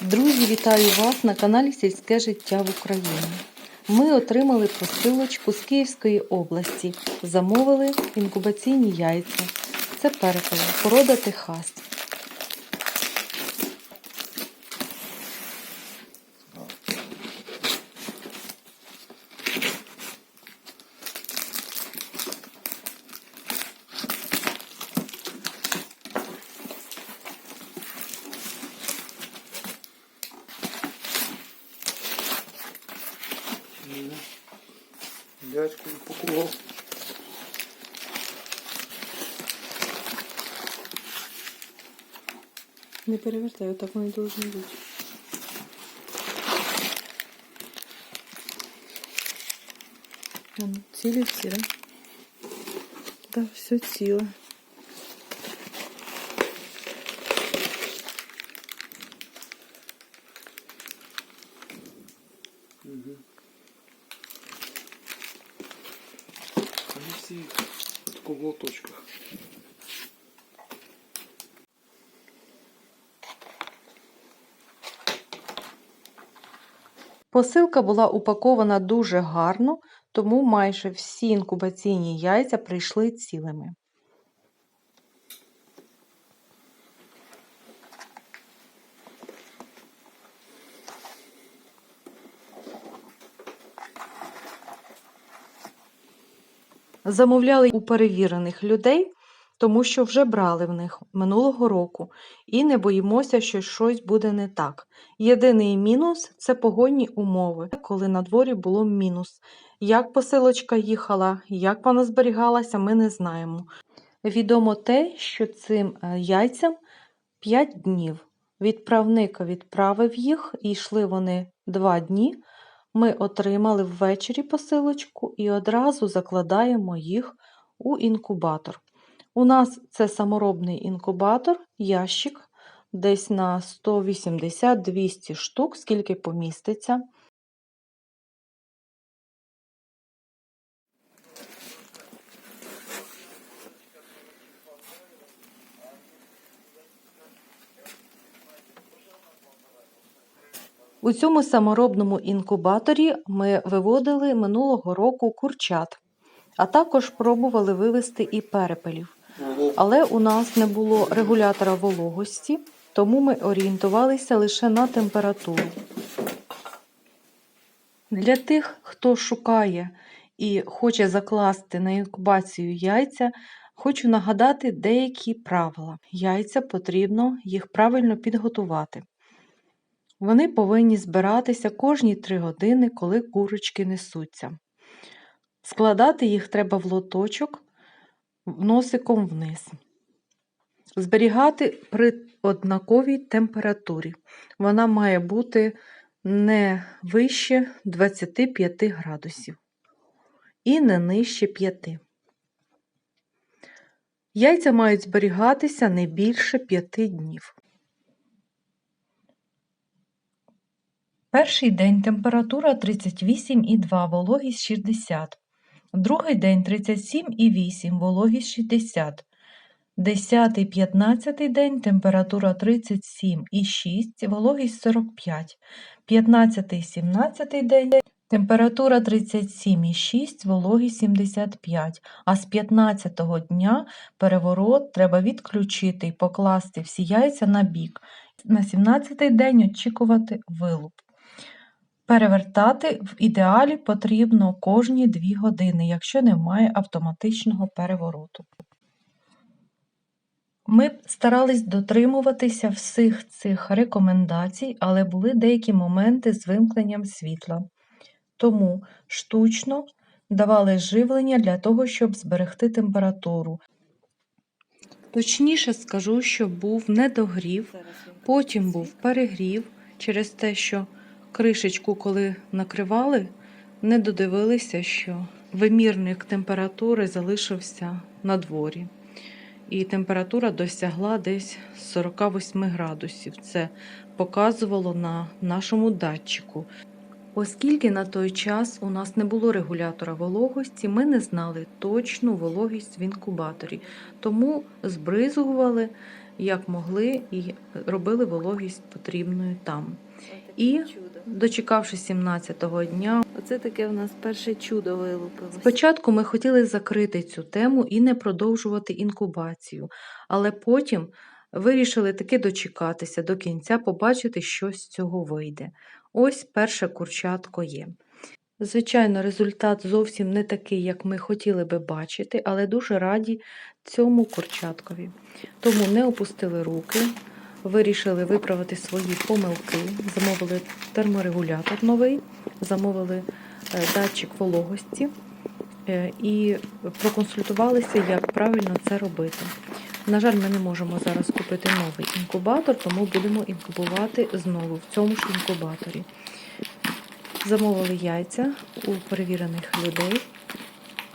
Друзі, вітаю вас на каналі Сільське життя в Україні. Ми отримали посилочку з Київської області. Замовили інкубаційні яйця. Це перепела, порода Техас. Не перевертай, отак вони повинні бути. Цілі всі, так? Так, все ціле. Они все в таких лоточках. Посилка була упакована дуже гарно, тому майже всі інкубаційні яйця прийшли цілими. Замовляли у перевірених людей, тому що вже брали в них минулого року і не боїмося, що щось буде не так. Єдиний мінус це погодні умови, коли на дворі було мінус. Як посилочка їхала, як вона зберігалася, ми не знаємо. Відомо те, що цим е, яйцям 5 днів. Відправник відправив їх, і йшли вони 2 дні. Ми отримали ввечері посилочку і одразу закладаємо їх у інкубатор. У нас це саморобний інкубатор, ящик десь на 180-200 штук, скільки поміститься. У цьому саморобному інкубаторі ми виводили минулого року курчат, а також пробували вивести і перепелів. Але у нас не було регулятора вологості, тому ми орієнтувалися лише на температуру. Для тих, хто шукає і хоче закласти на інкубацію яйця, хочу нагадати деякі правила. Яйця потрібно їх правильно підготувати. Вони повинні збиратися кожні 3 години, коли курочки несуться. Складати їх треба в лоточок носиком вниз. Зберігати при однаковій температурі. Вона має бути не вище 25 градусів і не нижче 5. Яйця мають зберігатися не більше 5 днів. Перший день температура 38,2, вологість 60. Другий день 37,8, вологість 60. Десятий, 15 день температура 37,6, вологість 45. 15, 17 день температура 37,6, вологість 75. А з 15-го дня переворот треба відключити і покласти всі яйця на бік. На 17-й день очікувати вилуп. Перевертати в ідеалі потрібно кожні 2 години, якщо немає автоматичного перевороту. Ми старались дотримуватися всіх цих рекомендацій, але були деякі моменти з вимкненням світла. Тому штучно давали живлення для того, щоб зберегти температуру. Точніше скажу, що був недогрів, потім був перегрів через те, що кришечку, коли накривали, не додивилися, що вимірник температури залишився на дворі. І температура досягла десь 48 градусів. Це показувало на нашому датчику. Оскільки на той час у нас не було регулятора вологості, ми не знали точну вологість в інкубаторі, тому збризгували як могли, і робили вологість потрібною там. І дочекавшись 17-го дня, Оце таке в нас перше чудо вилупилось. Спочатку ми хотіли закрити цю тему і не продовжувати інкубацію, але потім вирішили таки дочекатися до кінця, побачити, що з цього вийде. Ось перше курчатко є. Звичайно, результат зовсім не такий, як ми хотіли би бачити, але дуже раді цьому курчаткові. Тому не опустили руки, вирішили виправити свої помилки, замовили терморегулятор новий, замовили е, датчик вологості е, і проконсультувалися, як правильно це робити. На жаль, ми не можемо зараз купити новий інкубатор, тому будемо інкубувати знову в цьому ж інкубаторі. Замовили яйця у перевірених людей.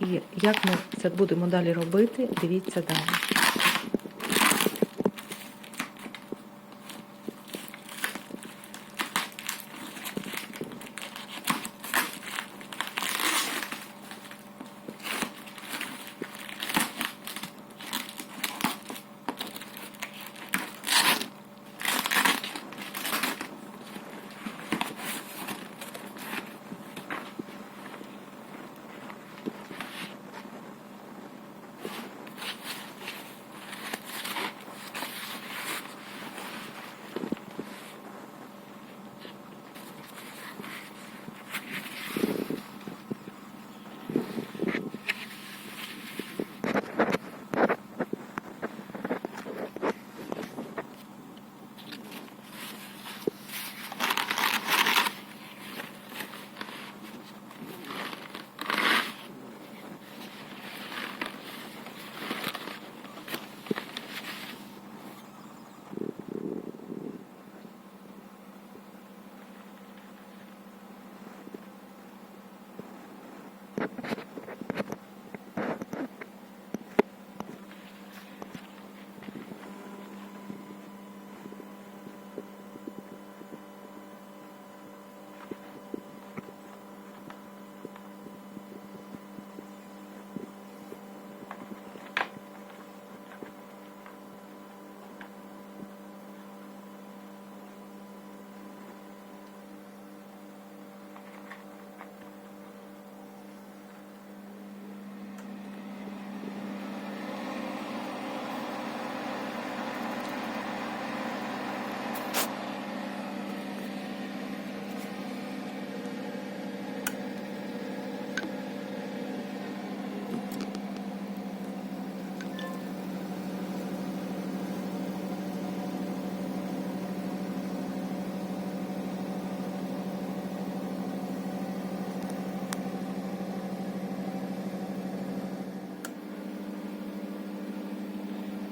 І як ми це будемо далі робити, дивіться далі.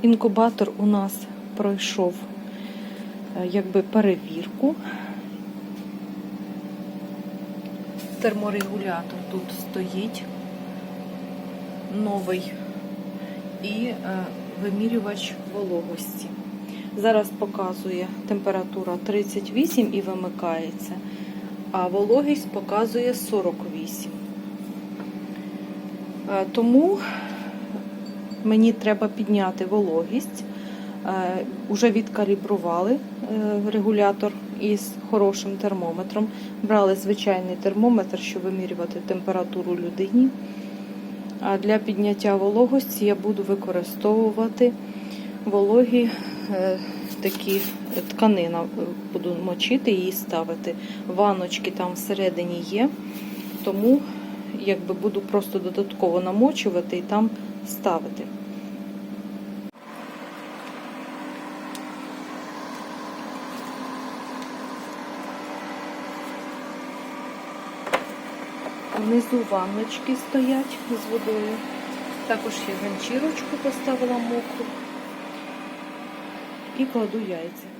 Інкубатор у нас пройшов е, якби перевірку. Терморегулятор тут стоїть новий і е, вимірювач вологості. Зараз показує температура 38 і вимикається, а вологість показує 48. Е, Тому мені треба підняти вологість. Е, Уже відкалібрували е, регулятор із хорошим термометром. Брали звичайний термометр, щоб вимірювати температуру людині. А для підняття вологості я буду використовувати вологі е, такі тканина. Буду мочити і ставити. Ваночки там всередині є, тому якби буду просто додатково намочувати і там ставити. Внизу ванночки стоять з водою. Також я ганчірочку поставила мокру і кладу яйця.